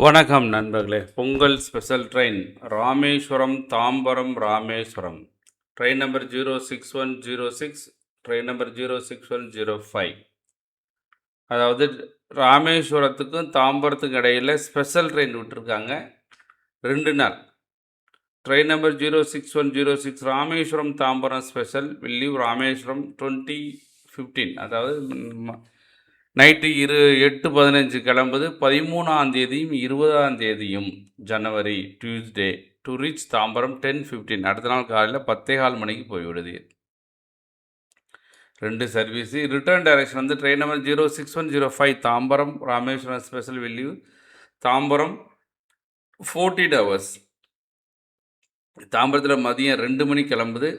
வணக்கம் நண்பர்களே. Pongal special train Rameswaram Tambaram Rameswaram. Train number zero six one zero six train number zero six one zero five. அதாவது ராமேஸ்வரத்துக்கும் தாம்பரத்துக்கும் இடையில் special train விட்டுருக்காங்க. ரெண்டு நாள். Train number zero six one zero six Rameswaram Tambaram special will leave Rameswaram twenty fifteen. அதாவது ம- night இரு எட்டு பதினஞ்சு கிளம்புது. பதிமூணாம் தேதியும் இருபதாம் தேதியும் ஜனவரி Tuesday to reach Tambaram ten fifteen அடுத்த நாள் காலையில் பத்தே கால் மணிக்கு போய்விடுது. ரெண்டு சர்வீஸு. ரிட்டர்ன் டைரக்ஷன் வந்து train number zero six one zero five Tambaram Rameswaram special will leave Tambaram fourteen hours தாம்பரத்தில் மதியம் ரெண்டு மணி கிளம்புது.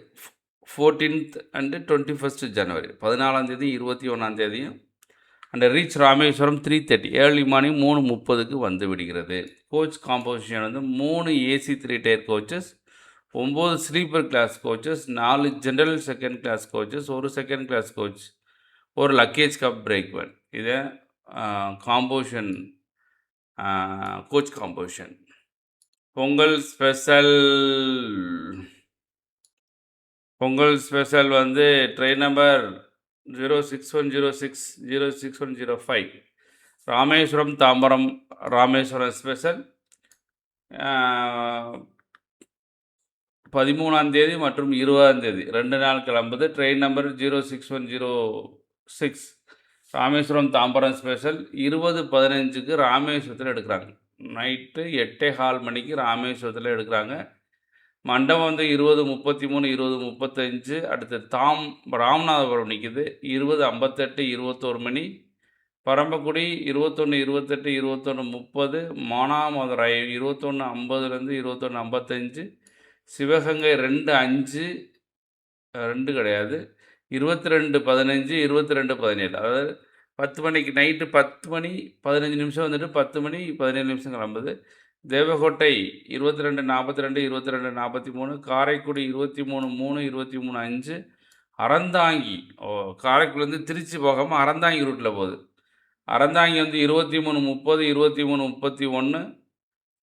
Fourteenth and twenty first January. பதினாலாம் தேதி இருபத்தி ஒன்றாம் தேதியும் and reach Rameswaram three thirty early morning மூணு முப்பதுக்கு வந்து விடுகிறது. கோச் காம்போசிஷன் வந்து மூணு ஏசி த்ரீ டயர் கோச்சஸ் ஒம்பது ஸ்லீப்பர் கிளாஸ் கோச்சஸ் நாலு ஜென்ரல் செகண்ட் கிளாஸ் கோச்சஸ் ஒரு செகண்ட் கிளாஸ் கோச் ஒரு லக்கேஜ் கப் பிரேக் வேன் இதை composition coach composition Pongal special Pongal special வந்து train number zero six one zero six zero six one zero five. Rameswaram Tambaram Rameswaram special பதிமூணாம் தேதி மற்றும் இருபதாம் தேதி ரெண்டு நாள் கிளம்புது. Train number zero six one zero six. Rameswaram Tambaram special இருபது பதினஞ்சுக்கு ராமேஸ்வரத்தில் எடுக்கிறாங்க. நைட்டு எட்டே கால் மணிக்கு ராமேஸ்வரத்தில் எடுக்கிறாங்க. மண்டபம் வந்து இருபது முப்பத்தி மூணு இருபது முப்பத்தஞ்சு அடுத்து தாம் ராமநாதபுரம் நிற்கிது இருபது ஐம்பத்தெட்டு இருபத்தோரு மணி. பரம்பக்குடி இருபத்தொன்று இருபத்தெட்டு இருபத்தொன்று முப்பது. மானாமதுரை இருபத்தொன்று ஐம்பதுலேருந்து இருபத்தொன்று ஐம்பத்தஞ்சு. சிவகங்கை ரெண்டு அஞ்சு. ரெண்டு கிடையாது. இருபத்தி ரெண்டு பதினஞ்சு இருபத்தி ரெண்டு பதினேழு. அதாவது பத்து மணிக்கு நைட்டு பத்து மணி பதினஞ்சு நிமிஷம் வந்துட்டு பத்து மணி பதினேழு நிமிஷம் கிளம்புது. தேவகோட்டை இருபத்தி ரெண்டு நாற்பத்தி ரெண்டு இருபத்தி ரெண்டு நாற்பத்தி மூணு காரைக்குடி இருபத்தி மூணு மூணு இருபத்தி மூணு அஞ்சு அறந்தாங்கி ஓ காரைக்குடிலேருந்து திருச்சி போகாமல் அறந்தாங்கி ரூட்டில் போகுது. அறந்தாங்கி வந்து இருபத்தி மூணு முப்பது இருபத்தி மூணு முப்பத்தி ஒன்று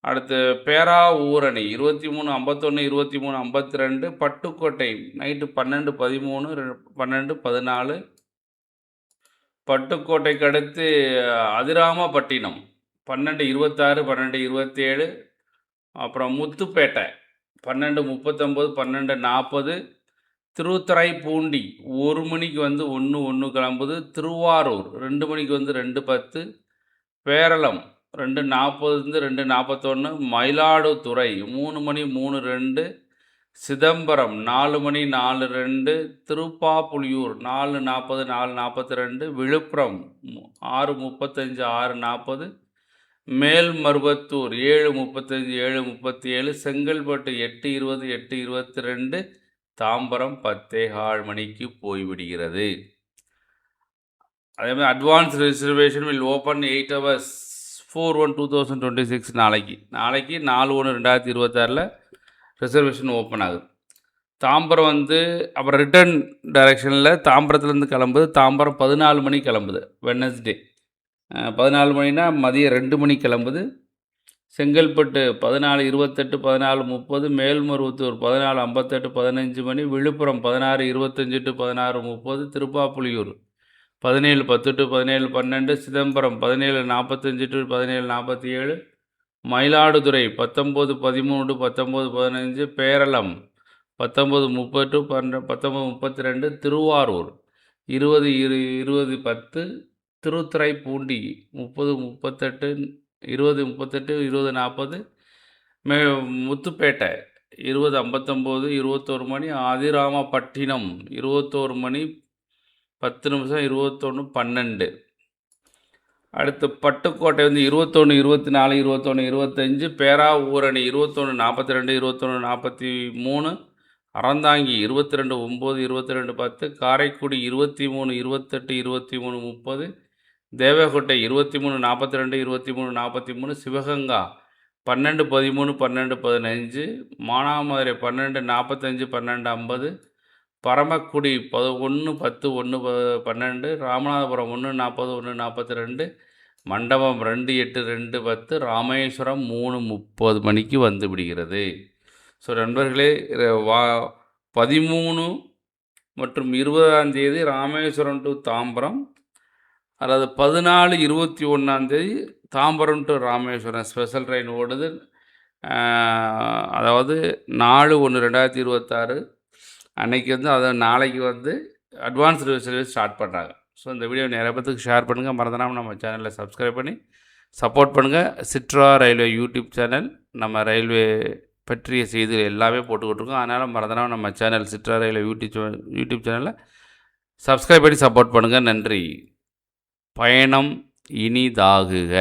அடுத்து பேரா ஊரணி இருபத்தி மூணு ஐம்பத்தொன்று இருபத்தி மூணு ஐம்பத்தி ரெண்டு பட்டுக்கோட்டை நைட்டு பன்னெண்டு பதிமூணு ரெ- பன்னெண்டு பதினாலு. பட்டுக்கோட்டைக்கு அடுத்து அதிராமப்பட்டினம். பன்னெண்டு இருபத்தாறு பன்னெண்டு இருபத்தேழு அப்புறம் முத்துப்பேட்டை பன்னெண்டு முப்பத்தொம்போது பன்னெண்டு நாற்பது திருத்துறைப்பூண்டி ஒரு மணிக்கு வந்து ஒன்று ஒன்று கிளம்புது திருவாரூர் ரெண்டு மணிக்கு வந்து ரெண்டு பத்து பேரளம் ரெண்டு நாற்பதுலேருந்து ரெண்டு நாற்பத்தொன்று மயிலாடுதுறை மூணு மணி மூணு ரெண்டு சிதம்பரம் நாலு மணி நாலு ரெண்டு திருப்பாப்புலியூர் நாலு நாற்பது நாலு நாற்பத்தி ரெண்டு விழுப்புரம் ஆறு முப்பத்தஞ்சு ஆறு நாற்பது மேல்மருவத்தூர் ஏழு முப்பத்தஞ்சு ஏழு முப்பத்தி ஏழு செங்கல்பட்டு எட்டு இருபது எட்டு இருபத்தி ரெண்டு தாம்பரம் பத்தே கால் மணிக்கு போய்விடுகிறது. அதே மாதிரி advance reservation will open eight hours four one two thousand twenty six நாளைக்கு. நாளைக்கு நாலு ஒன்று ரெண்டாயிரத்தி இருபத்தாறில் ரிசர்வேஷன் ஓப்பன் ஆகுது. தாம்பரம் வந்து அப்புறம் ரிட்டர்ன் டைரெக்ஷனில் தாம்பரத்துலேருந்து கிளம்புது. தாம்பரம் பதினாலு மணி கிளம்புது வெனஸ்டே பதினாலு மணினா மதியம் ரெண்டு மணி கிளம்புது. செங்கல்பட்டு பதினாலு இருபத்தெட்டு பதினாலு முப்பது மேல்மருவத்தூர் பதினாலு ஐம்பத்தெட்டு பதினஞ்சு மணி விழுப்புரம் பதினாறு இருபத்தஞ்சு டு பதினாறு முப்பது திருப்பாப்புலியூர் பதினேழு பத்து டு பதினேழு பன்னெண்டு சிதம்பரம் பதினேழு நாற்பத்தஞ்சு டு பதினேழு நாற்பத்தி ஏழு மயிலாடுதுறை பத்தொம்போது பதிமூணு டு பத்தொம்போது பதினஞ்சு பேரளம் பத்தொம்போது முப்பது டு பன்னெண்டு பத்தொம்போது முப்பத்தி ரெண்டு திருவாரூர் இருபது இரு இருபது பத்து திருத்துறைப்பூண்டி முப்பது முப்பத்தெட்டு இருபது முப்பத்தெட்டு இருபது நாற்பது மே முத்துப்பேட்டை இருபது ஐம்பத்தொம்போது இருபத்தோரு மணி ஆதிராமப்பட்டினம் இருபத்தோரு மணி பத்து நிமிஷம் இருபத்தொன்று பன்னெண்டு. அடுத்து பட்டுக்கோட்டை வந்து இருபத்தொன்று இருபத்தி நாலு இருபத்தொன்று இருபத்தஞ்சு பேரா ஊரணி இருபத்தொன்று நாற்பத்தி ரெண்டு இருபத்தொன்று நாற்பத்தி மூணு அறந்தாங்கி இருபத்தி ரெண்டு ஒம்பது இருபத்தி ரெண்டு பத்து காரைக்குடி இருபத்தி மூணு இருபத்தெட்டு இருபத்தி மூணு முப்பது தேவகோட்டை இருபத்தி மூணு நாற்பத்தி ரெண்டு இருபத்தி மூணு நாற்பத்தி மூணு சிவகங்கா பன்னெண்டு பதிமூணு பன்னெண்டு பதினஞ்சு மானாமதுரை பன்னெண்டு நாற்பத்தஞ்சு பன்னெண்டு ஐம்பது பரமக்குடி ப ஒன்று பத்து ஒன்று ப பன்னெண்டு ராமநாதபுரம் ஒன்று நாற்பது ஒன்று நாற்பத்தி ரெண்டு மண்டபம் ரெண்டு எட்டு ரெண்டு பத்து ராமேஸ்வரம் மூணு முப்பது மணிக்கு வந்து விடுகிறது. ஸோ நண்பர்களே வா பதிமூணு மற்றும் இருபதாம் தேதி ராமேஸ்வரம் டு தாம்பரம் அதாவது பதினாலு இருபத்தி ஒன்றாந்தேதி Tambaram to Rameswaram special train ஓடுது. அதாவது நாலு ஒன்று ரெண்டாயிரத்தி இருபத்தாறு அன்னைக்கு வந்து அதை நாளைக்கு வந்து அட்வான்ஸ் சர்வீஸ் ஸ்டார்ட் பண்ணுறாங்க ஸோ இந்த வீடியோ நிறைய பேத்துக்கு ஷேர் பண்ணுங்கள் மறந்துடாமல் நம்ம சேனலை சப்ஸ்கிரைப் பண்ணி சப்போர்ட் பண்ணுங்கள் சிட்ரா ரயில்வே யூடியூப் சேனல் நம்ம ரயில்வே பற்றிய செய்திகள் எல்லாமே போட்டுக்கிட்டு இருக்கோம் அதனால் மறந்துடாமல் நம்ம channel Chitra railway YouTube YouTube சேனலில் சப்ஸ்கிரைப் பண்ணி சப்போர்ட் பண்ணுங்கள் நன்றி. பயணம் இனிதாகுக.